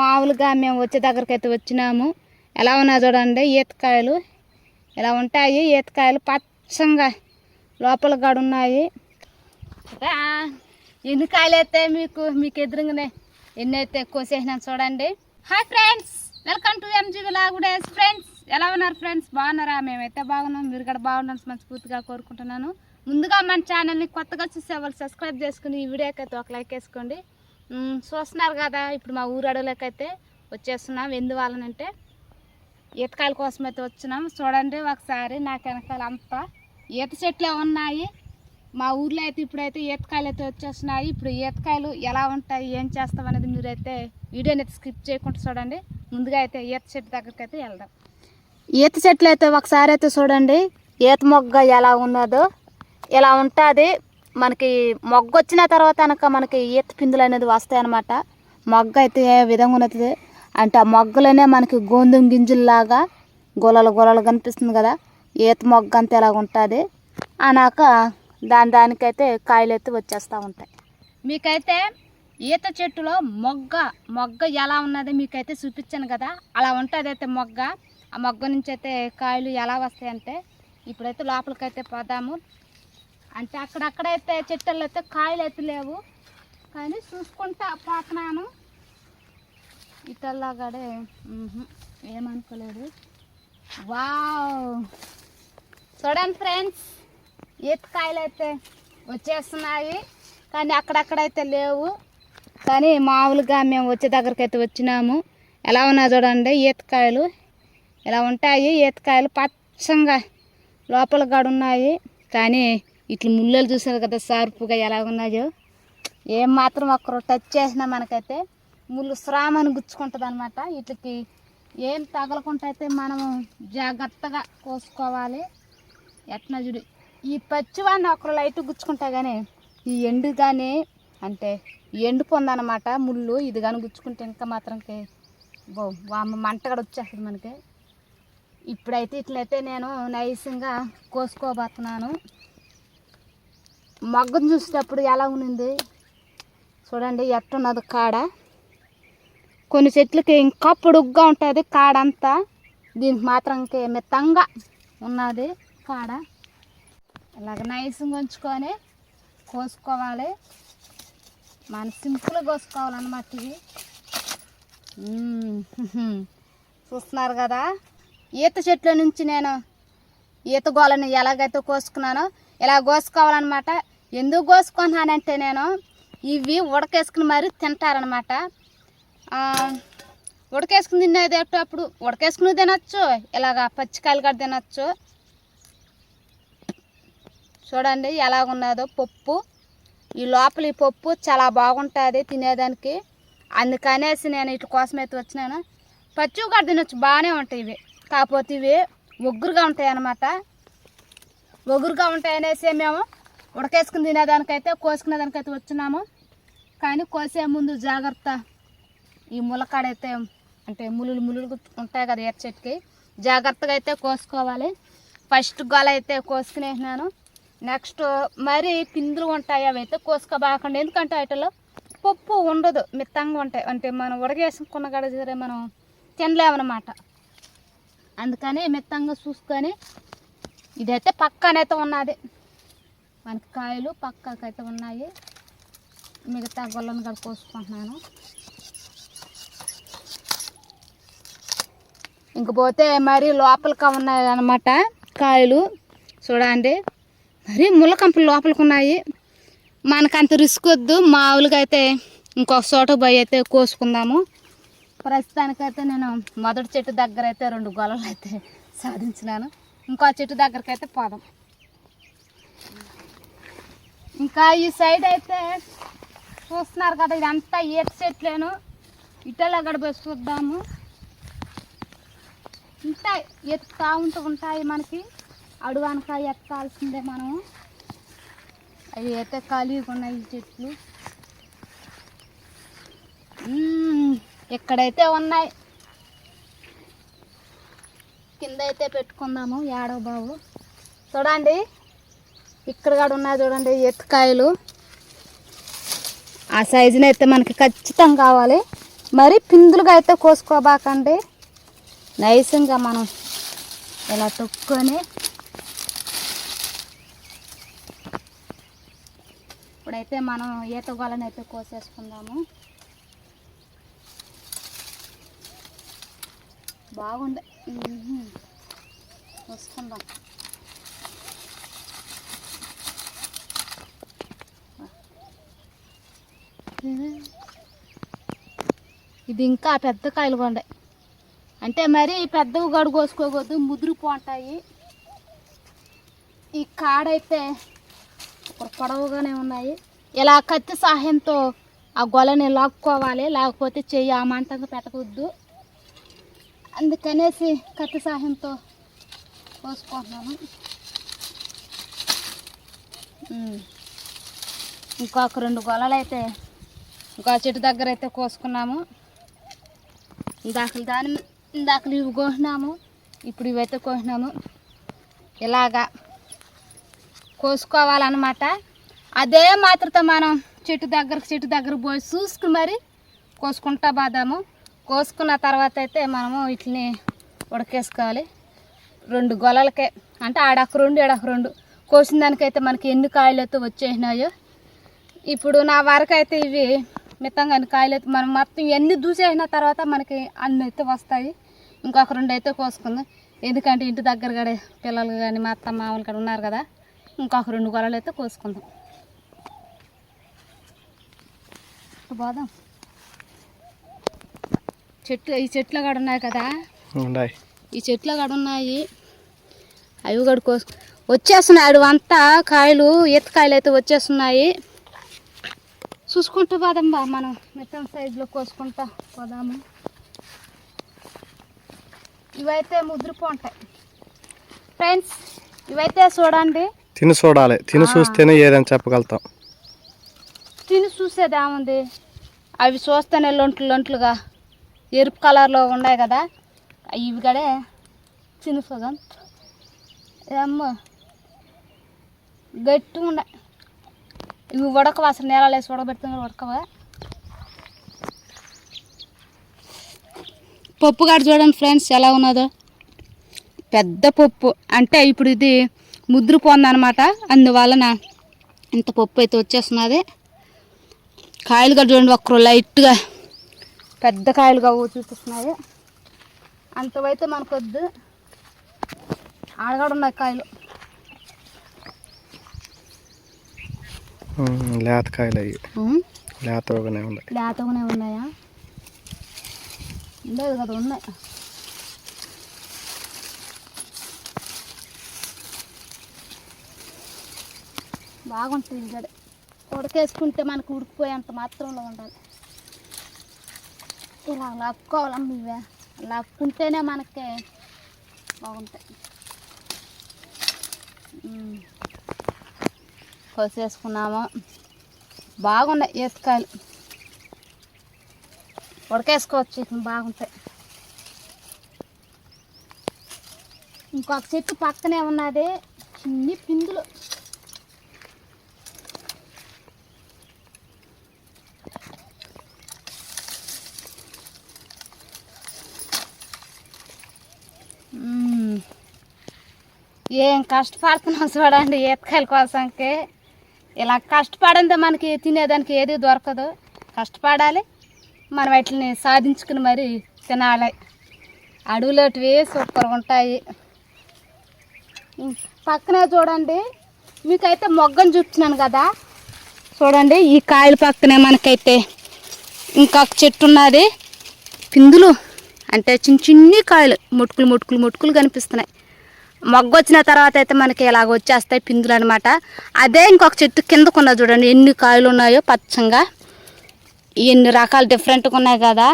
మామూలుగా మేము వచ్చే దగ్గరికి అయితే వచ్చినాము. ఎలా ఉన్నా చూడండి ఈతకాయలు. ఇలా ఉంటాయి ఈతకాయలు పచ్చంగా లోపల కూడా ఉన్నాయి. ఎన్ని కాయలు అయితే మీకు మీకు ఎదురుగానే ఎన్ని అయితే కోసేసినాను చూడండి hi friends welcome to MGV లాగుడేస్ friends ఎలా ఉన్నారు ఫ్రెండ్స్ బాగున్నారా? మేమైతే బాగున్నాం. మీరు కూడా బాగున్నాను మనస్ఫూర్తిగా కోరుకుంటున్నాను. ముందుగా మన ఛానల్ని కొత్తగా చూసే వాళ్ళు సబ్స్క్రైబ్ చేసుకుని ఈ వీడియోకి అయితే ఒక లైక్ వేసుకోండి. చూస్తున్నారు కదా ఇప్పుడు మా ఊరు అడవులకైతే వచ్చేస్తున్నాం. ఎందువల్లనంటే ఈతకాయల కోసం అయితే వచ్చినాం. చూడండి ఒకసారి నాకు వెనకాల అంతా ఈత చెట్లే ఉన్నాయి. మా ఊర్లో అయితే ఇప్పుడైతే ఈతకాయలు అయితే వచ్చేస్తున్నాయి. ఇప్పుడు ఈతకాయలు ఎలా ఉంటాయి ఏం చేస్తాం అనేది మీరైతే వీడియోని అయితే స్కిప్ చేయకుండా చూడండి. ముందుగా అయితే ఈత చెట్టు దగ్గరికి అయితే వెళ్దాం. ఈత చెట్లు అయితే ఒకసారి అయితే చూడండి. ఈత మొగ్గ ఎలా ఉన్నదో ఇలా ఉంటుంది మనకి మొగ్గ వచ్చిన తర్వాత కనుక మనకి ఈత పిందులు అనేది వస్తాయి అనమాట మొగ్గ అయితే ఏ విధంగా ఉన్నది? అంటే ఆ మొగ్గలోనే మనకి గోధుమ గింజల్లాగా గొలలు గొలలు కనిపిస్తుంది కదా. ఈత మొగ్గ అంతా ఎలా ఉంటుంది? అనాక దాని దానికైతే కాయలు అయితే వచ్చేస్తూ ఉంటాయి. మీకైతే ఈత చెట్టులో మొగ్గ మొగ్గ ఎలా ఉన్నది మీకైతే చూపించాను కదా. అలా ఉంటుంది అయితే మొగ్గ. ఆ మొగ్గ నుంచి అయితే కాయలు ఎలా వస్తాయంటే ఇప్పుడైతే లోపలికైతే పోదాము. అంటే అక్కడక్కడైతే చెట్టల్లో అయితే కాయలు అయితే లేవు. కానీ చూసుకుంటా పోతున్నాను ఇటల్లాగాడే మ్మ్హ్, ఏమనుకోలేదు. వావ్! చూడండి ఫ్రెండ్స్ ఈతకాయలు అయితే వచ్చేస్తున్నాయి. కానీ అక్కడక్కడైతే లేవు. కానీ మామూలుగా మేము వచ్చే దగ్గరికి అయితే వచ్చినాము. ఎలా ఉన్నా చూడండి ఈతకాయలు ఇలా ఉంటాయి ఈతకాయలు పచ్చంగా లోపల గడున్నాయి కానీ ఇట్లా ముళ్ళలు చూసారు కదా సార్పుగా ఎలా ఉన్నాయో ఏం మాత్రం ఒక్కరు టచ్ చేసినా మనకైతే ముళ్ళు శ్రామని గుచ్చుకుంటుంది అనమాట వీటికి ఏం తగలకుండా అయితే మనము జాగ్రత్తగా కోసుకోవాలి. ఎట్లా చూడు ఈ పచ్చివాడిని ఒకరు లైట్ గుచ్చుకుంటా కానీ ఈ ఎండు కానీ అంటే ఎండు పొందనమాట ముళ్ళు. ఇది కానీ గుచ్చుకుంటే ఇంకా మాత్రంకి బో మంట కూడా వచ్చేస్తుంది మనకి. ఇప్పుడైతే ఇట్లయితే నేను నైసింగా కోసుకోబోతున్నాను. మొగ్గను చూసేటప్పుడు ఎలా ఉన్నింది? చూడండి ఎట్టున్నది కాడ? కొన్ని చెట్లకి ఇంకా పొడుగ్గా ఉంటుంది కాడ అంతా దీనికి మాత్రం ఇంకే మెత్తంగా ఉన్నది కాడ. ఇలాగ నైస్గా ఉంచుకొని కోసుకోవాలి. మన సింపుల్గా కోసుకోవాలన్నమాట ఇవి. చూస్తున్నారు కదా? ఈత చెట్ల నుంచి నేను ఈత గోలని ఎలాగైతే కోసుకున్నానో ఇలా కోసుకోవాలన్నమాట. ఎందుకు కోసుకున్నానంటే నేను ఇవి ఉడకేసుకుని మరీ తింటారనమాట ఉడకేసుకుని తినేటప్పుడు ఉడకేసుకుని తినచ్చు ఇలాగ పచ్చికాయలు కూడా తినచ్చు. చూడండి ఎలాగున్నదో పప్పు. ఈ లోపల ఈ పప్పు చాలా బాగుంటుంది తినేదానికి. అందుకనేసి నేను ఇటు కోసం అయితే వచ్చినాను. పచ్చి కూడా తినొచ్చు బాగానే ఉంటాయి ఇవి. కాకపోతే ఇవి ఒగ్గురుగా ఉంటాయి అన్నమాట ఒగురుగా ఉంటాయి అనేసి మేము ఉడకేసుకుని తినేదానికైతే కోసుకునే దానికైతే వచ్చినాము. కానీ కోసే ముందు జాగ్రత్త. ఈ ములకాడైతే అంటే ములులు ములులు ఉంటాయి కదా ఎర్ర చెట్టుకి జాగ్రత్తగా అయితే కోసుకోవాలి. ఫస్ట్ గొల అయితే కోసుకునేసినాను. నెక్స్ట్ మరి పిందులు ఉంటాయి అవి అయితే కోసుకోబాకండి. ఎందుకంటే వాటిలో పప్పు ఉండదు మిత్తంగా ఉంటాయి. అంటే మనం ఉడకేసుకున్న కాడ సరే మనం తినలేమన్నమాట. అందుకని మిత్తంగా చూసుకొని ఇదైతే పక్కనైతే ఉన్నది. మనకి కాయలు పక్కకైతే ఉన్నాయి. మిగతా గొల్లను కూడా కోసుకుంటున్నాను. ఇంక పోతే మరి లోపలికి ఉన్నాయి అనమాట కాయలు. చూడండి. మరి ముళ్ళకంపలు లోపలికి ఉన్నాయి. మనకంత రిస్క్ వద్దు. మామూలుగా అయితే ఇంకొక చోట పోయి అయితే కోసుకుందాము. ప్రస్తుతానికైతే నేను మొదటి చెట్టు దగ్గర అయితే రెండు గొలలు అయితే సాధించినాను. ఇంకో చెట్టు దగ్గరకైతే పోదాం. ఇంకా ఈ సైడ్ అయితే చూస్తున్నారు కదా ఇదంతా ఈత చెట్లేను. అక్కడ పోసి చూద్దాము. ఉంటాయి ఎత్తుతా ఉంటూ ఉంటాయి మనకి. అడుగనక ఎత్తాల్సిందే మనము. అవి అయితే ఖాళీగా ఉన్నాయి ఈ చెట్లు. ఎక్కడైతే ఉన్నాయి. కింద అయితే పెట్టుకుందాము ఏడో బాబు చూడండి. ఇక్కడ కూడా ఉన్నాయి చూడండి ఎత్తుకాయలు. ఆ సైజుని అయితే మనకి ఖచ్చితంగా కావాలి. మరి పిందులుగా అయితే కోసుకోబాకండి. నైసంగా మనం ఇలా తొక్కుని ఇప్పుడైతే మనం ఈత గోళని అయితే కోసేసుకుందాము. బాగుంది. వస్తుందా? ఇది ఇంకా పెద్ద కాయలు కొండే. అంటే మరి పెద్దవి గడు కోసుకోకూడదు ముదిరిపోంటాయి ఈ కాడైతే పొడవుగానే ఉన్నాయి. ఇలా కత్తి సహాయంతో ఆ గొలని లాక్కోవాలి లేకపోతే చెయ్యి ఆ మంటంగా పెట్టకూడదు. అందుకనేసి కత్తి సహాయంతో కోసుకుంటున్నాను. ఇంకొక రెండు గొలలు అయితే ఇంకా చెట్టు దగ్గర అయితే కోసుకున్నాము. ఇందాకలు దాని ఇందాకలు ఇవి కోసినాము ఇప్పుడు ఇవైతే కోసినాము ఇలాగా కోసుకోవాలన్నమాట. అదే మాత్రతో మనం చెట్టు దగ్గరకు చెట్టు దగ్గర పోయి చూసుకుని మరి కోసుకుంటా బాదాము. కోసుకున్న తర్వాత అయితే మనము వీటిని ఉడకేసుకోవాలి. రెండు గొలలకే అంటే ఆడక రెండు ఈడక రెండు. కోసిన దానికైతే మనకి ఎన్ని కాయలు అయితే వచ్చేసినాయో. ఇప్పుడు నా వరకు అయితే ఇవి మితంగా అన్ని కాయలు అయితే మనం మొత్తం ఎన్ని దూసేసిన తర్వాత మనకి అన్ని అయితే వస్తాయి. ఇంకొక రెండు అయితే కోసుకుందాం. ఎందుకంటే ఇంటి దగ్గర కూడా పిల్లలు కానీ మా అత్త మామూలు కూడా ఉన్నారు కదా ఇంకొక రెండు గొలలు అయితే కోసుకుందాం. పోదాం. చెట్లు ఈ చెట్లు కూడా ఉన్నాయి కదా? ఉన్నాయి. ఈ చెట్లు కూడా ఉన్నాయి. అవి కూడా కోసు వచ్చేస్తున్నాయి. అడు అంతా కాయలు ఈతకాయలు అయితే వచ్చేస్తున్నాయి. చూసుకుంటూ పోదాంబా మనం మితం సైజులో కోసుకుంటా పోదాము ఇవైతే ముద్రపోంటాయి ఫ్రెండ్స్ ఇవైతే చూడండి. తిని చూడాలి. తిని చూస్తేనే ఏదని చెప్పగలుగుతాం. తిని చూసేది ఏముంది? అవి చూస్తేనే లొంట్లు లొంట్లుగా ఎరుపు కలర్లో ఉన్నాయి కదా. ఇవి కడే చిన్న సగం ఏమో గట్టిగా ఉన్నాయి. ఇవి ఉడకవా? అసలు నేలలో వేసి ఉడకబెడుతున్నారు ఉడకవా? పప్పు కాడ చూడండి ఫ్రెండ్స్ ఎలా ఉన్నదో. పెద్ద పప్పు. అంటే ఇప్పుడు ఇది ముద్రపోందనమాట అందువలన ఇంత పప్పు అయితే వచ్చేస్తున్నది. కాయలు కూడా చూడండి ఒక్కరు లైట్గా పెద్ద కాయలుగా కావు చూపిస్తున్నాయి అంతవైతే మనకొద్దు. ఆడగాడు ఉన్నాయి కాయలు. లేతకాయలు అవి లేతగానే ఉన్నాయి. లేతగానే ఉన్నాయా? లేదు కదా ఉన్నాయి. బాగుంటుంది గడ ఉడకేసుకుంటే మనకు ఉడికిపోయేంత మాత్రంలో ఉండాలి. ఇలా లాక్కోవాలమ్మ ఇవే లాక్కుంటేనే మనకి బాగుంటాయి. కోసేసుకున్నాము. బాగున్నాయి ఈతకాయలు ఉడకేసుకోవచ్చు బాగుంటాయి ఇంకొక చెట్టు పక్కనే ఉన్నది చిన్ని పిందులు. ఏం కష్టపడుతున్నాం చూడండి ఈతకాయల కోసంకి. ఇలా కష్టపడంతో మనకి తినేదానికి ఏది దొరకదు. కష్టపడాలి. మనం వాటిని సాధించుకుని మరి తినాలి. అడవులోటివి సూపర్గా ఉంటాయి. పక్కనే చూడండి. మీకైతే మొగ్గను చూపించినాను కదా. చూడండి ఈ కాయల పక్కనే మనకైతే ఇంకొక చెట్టు ఉన్నది. పిందులు అంటే చిన్న చిన్ని కాయలు ముట్టుకులు ముట్టుకులు ముట్టుకులు కనిపిస్తున్నాయి. మొగ్గొచ్చిన తర్వాత అయితే మనకి ఇలాగ వచ్చేస్తాయి పిందులు అనమాట అదే ఇంకొక చెట్టు కిందకున్న చూడండి ఎన్ని కాయలు ఉన్నాయో పచ్చంగా. ఎన్ని రకాలు డిఫరెంట్గా ఉన్నాయి కదా.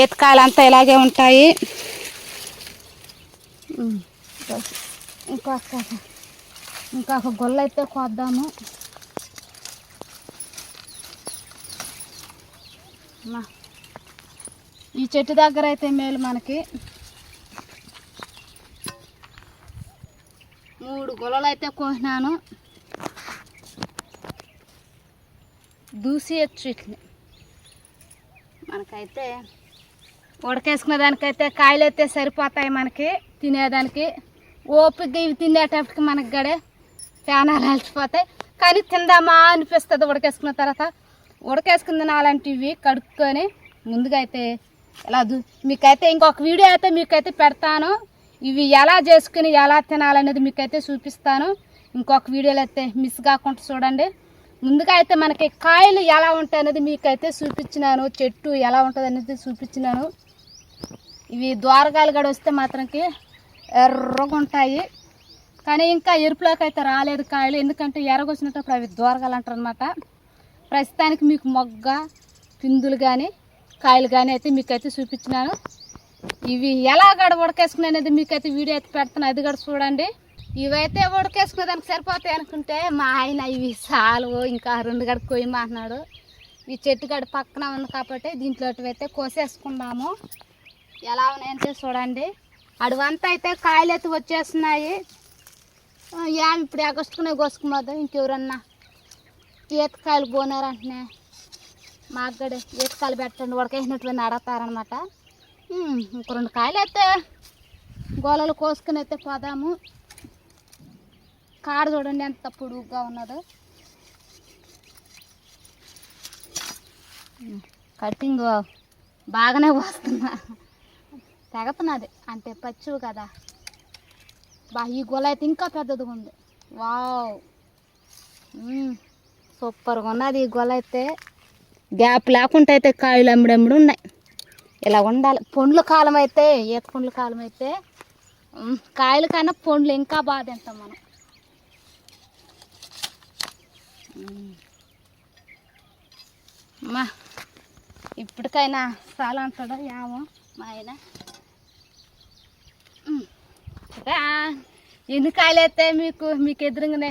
ఈతకాయలు అంతా ఇలాగే ఉంటాయి. ఇంకొక ఇంకొక గొల్ల అయితే కోద్దాము. ఈ చెట్టు దగ్గర అయితే మేలు మనకి. గొలలు అయితే కోసినాను. దూసేయచ్చు వీటిని మనకైతే ఉడకేసుకునే దానికైతే కాయలు అయితే సరిపోతాయి మనకి తినేదానికి. ఓపిక ఇవి తినేటప్పటికి మనకి గడే ప్రాణాలు అలసిపోతాయి. కానీ తిందామా అనిపిస్తుంది ఉడకేసుకున్న తర్వాత. ఉడకేసుకున్న అలాంటివి కడుక్కొని ముందుగా అయితే ఇలా మీకైతే ఇంకొక వీడియో అయితే మీకైతే పెడతాను. ఇవి ఎలా చేసుకుని ఎలా తినాలనేది మీకైతే చూపిస్తాను. ఇంకొక వీడియోలో అయితే మిస్ కాకుండా చూడండి. ముందుగా అయితే మనకి కాయలు ఎలా ఉంటాయి అనేది మీకైతే చూపించినాను. చెట్టు ఎలా ఉంటుంది అనేది చూపించినాను. ఇవి ద్వారకాలు కూడా వస్తే మాత్రంకి ఎర్రగా ఉంటాయి. కానీ ఇంకా ఎరుపులోకి అయితే రాలేదు కాయలు. ఎందుకంటే ఎర్రగొచ్చినప్పుడు అవి ద్వారకాలు అంటారు అనమాట ప్రస్తుతానికి మీకు మొగ్గ పిందులు కానీ కాయలు కానీ అయితే మీకైతే చూపించినాను. ఇవి ఎలా గడ ఉడకేసుకునే అనేది మీకైతే వీడియో అయితే పెడుతున్నా అది కూడా చూడండి. ఇవైతే ఉడకేసుకునే దానికి సరిపోతాయి అనుకుంటే మా ఆయన ఇవి చాలు ఇంకా రెండు గడ కొయ్యమా అంటున్నాడు ఈ చెట్టు గడ పక్కన ఉంది కాబట్టి దీంట్లో అయితే కోసేసుకున్నాము ఎలా ఉన్నాయంటే చూడండి. అడవంతా అయితే కాయలు అయితే వచ్చేస్తున్నాయి. ఏమి ఏం ఇప్పుడు ఎగొచ్చుకునే కోసుకున్నది ఇంకెవరన్నా ఈతకాయలు పోనారంటనే. మాకు కూడా ఈతకాయలు పెట్టండి ఉడకేసినటువంటి అడగతారనమాట ఒక రెండు కాయలు అయితే గోలలు కోసుకుని అయితే పోదాము. కాడ చూడండి ఎంత పొడుగ్గా ఉన్నదో. కటింగ్ బాగానే వస్తున్నా తెగతున్నది అంటే పచ్చివి కదా. బా ఈ గొల అయితే ఇంకా పెద్దదిగా ఉంది. వావ్. సూపర్గా ఉన్నది ఈ గొల అయితే. గ్యాప్ లేకుండా అయితే కాయలు అమ్మిడమ్మిడి ఉన్నాయి. ఇలా ఉండాలి. పండ్ల కాలం అయితే ఈత పండ్ల కాలం అయితే కాయల కన్నా పండ్లు ఇంకా బాగా తింటాం మనం. మా ఇప్పటికైనా చాలా అంటాడు ఏమో మా ఆయన. ఎన్ని కాయలు అయితే మీకు మీకు ఎదురుగానే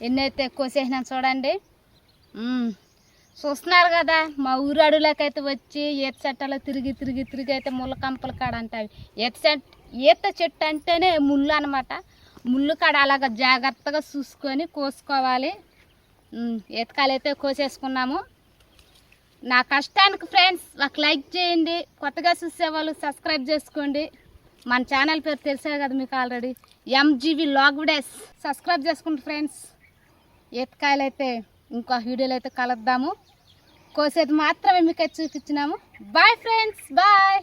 ఎన్ని అయితే కోసేసినాను చూడండి చూస్తున్నారు కదా మా ఊరు అడవులకైతే వచ్చి ఈత చెట్టాలో తిరిగి తిరిగి తిరిగి అయితే ముళ్ళ కంపల కాడ అంటాయి ఈత చెట్ ఈత చెట్టు అంటేనే ముళ్ళు అనమాట ముళ్ళు కాడ అలాగ జాగ్రత్తగా చూసుకొని కోసుకోవాలి. ఈతకాలైతే ఈతకాయలు అయితే కోసేసుకున్నాము. నా కష్టానికి ఫ్రెండ్స్ ఒక లైక్ చేయండి. కొత్తగా చూసేవాళ్ళు సబ్స్క్రైబ్ చేసుకోండి. మన ఛానల్ పేరు తెలిసే కదా మీకు ఆల్రెడీ. ఎంజీవి లాగ్విడెస్ సబ్స్క్రైబ్ చేసుకోండి ఫ్రెండ్స్. ఈతకాయలు అయితే ఇంకో వీడియోలో అయితే కలుద్దాము. కోసేది మాత్రమే మీకు చూపించినాము. Bye friends bye